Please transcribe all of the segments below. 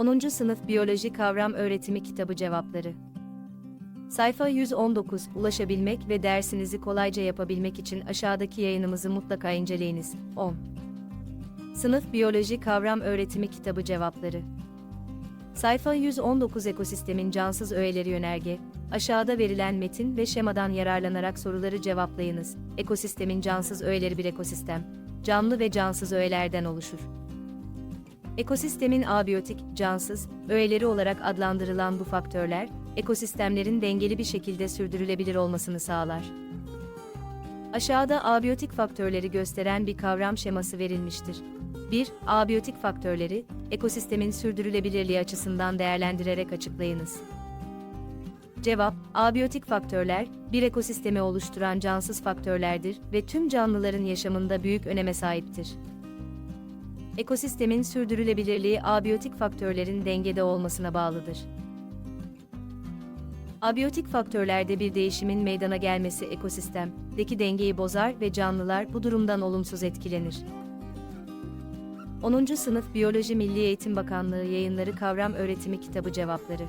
10. Sınıf Biyoloji Kavram Öğretimi Kitabı Cevapları Sayfa 119 Ulaşabilmek ve dersinizi kolayca yapabilmek için aşağıdaki yayınımızı mutlaka inceleyiniz. 10. Sınıf Biyoloji Kavram Öğretimi Kitabı Cevapları Sayfa 119 Ekosistemin cansız öğeleri yönerge, aşağıda verilen metin ve şemadan yararlanarak soruları cevaplayınız. Ekosistemin cansız öğeleri bir ekosistem, canlı ve cansız öğelerden oluşur. Ekosistemin abiyotik, cansız, öğeleri olarak adlandırılan bu faktörler, ekosistemlerin dengeli bir şekilde sürdürülebilir olmasını sağlar. Aşağıda abiyotik faktörleri gösteren bir kavram şeması verilmiştir. 1. Abiyotik faktörleri, ekosistemin sürdürülebilirliği açısından değerlendirerek açıklayınız. Cevap, abiyotik faktörler, bir ekosistemi oluşturan cansız faktörlerdir ve tüm canlıların yaşamında büyük öneme sahiptir. Ekosistemin sürdürülebilirliği abiyotik faktörlerin dengede olmasına bağlıdır. Abiyotik faktörlerde bir değişimin meydana gelmesi ekosistemdeki dengeyi bozar ve canlılar bu durumdan olumsuz etkilenir. 10. Sınıf Biyoloji Milli Eğitim Bakanlığı Yayınları Kavram Öğretimi Kitabı Cevapları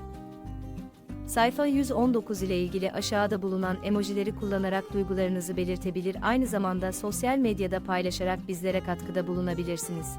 Sayfa 119 ile ilgili aşağıda bulunan emojileri kullanarak duygularınızı belirtebilir aynı zamanda sosyal medyada paylaşarak bizlere katkıda bulunabilirsiniz.